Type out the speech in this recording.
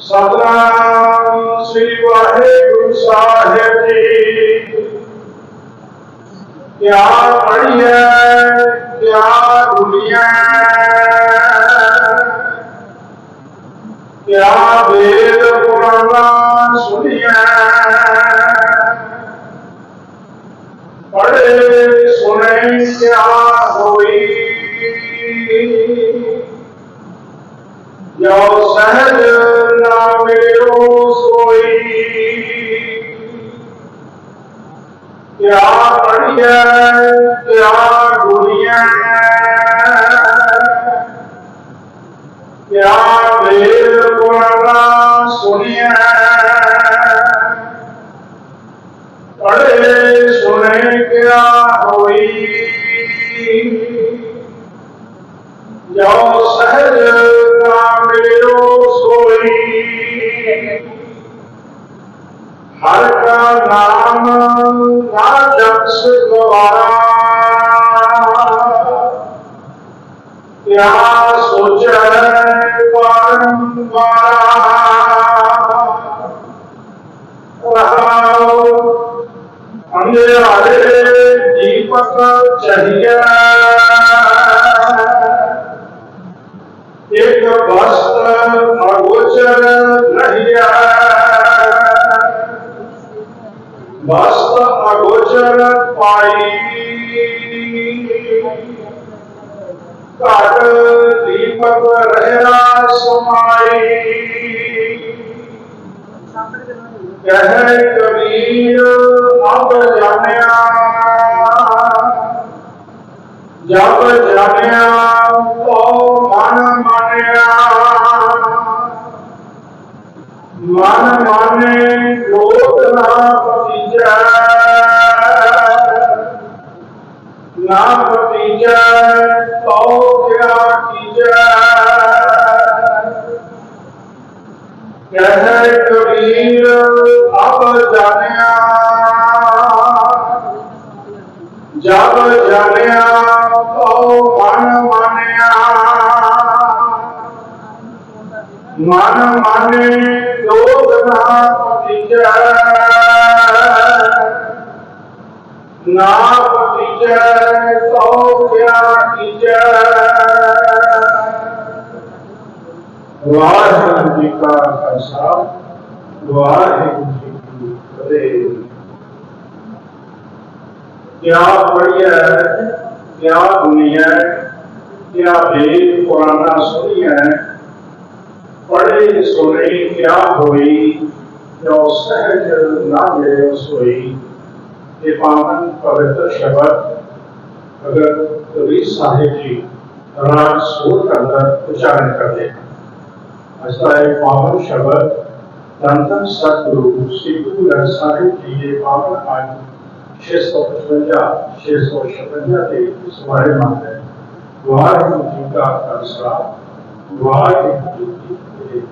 ਸਤਨਾਮ ਸ੍ਰੀ ਵਾਹਿਗੁਰੂ ਸਾਹਿਬ ਜੀ ਕਿਆ ਪੜੀਐ ਕਿਆ ਦੁਨੀਆ ਕਿਆ ਵੇਦ ਪੁਰਾਣਾ ਸੁਣੀਐ ਪੜੇ ਸੁਣੇ ਕਿਆ ਹੋਈ जो सहज ना मिलो सोई क्या बढ़िया क्या गुड़िया क्या वेद पुराना सुनिया पढ़े सुने क्या हुई जो सहज यहाँ सोचन दीपक चाहिए एक वस्त्र अगोचर रहिया वस्त्र अगोचर पाई सब रहना कबीर, अब जब जानिया तो मन मानिया मन माने ना भतीजा। ना भतीजा तो क्या कीजा? कबीर अब जानिया जब जानिया तो मन मानिया मन माने दोष नाम दीजै नाम दीजै तो क्या दीजै द्वार है का साथ द्वार है उनकी क्या बढ़िया है, क्या दुनिया है, क्या भेद पुराना सुनिया है। पढ़े सुने क्या होई, जो सहज ना गए सोई ये पावन पवित्र शब्द, अगर कबीर साहेब जी राज सोच अंदर उच्चारण कर देगा एक पावन शब्द तंत्र सत्रु सतगुरु श्री की ये पावन आज छह सौ पचवंजा, छह सौ छप्पंजा के है। वाहिगुरु जी का खालसा वाहिगुरु जी की फतेह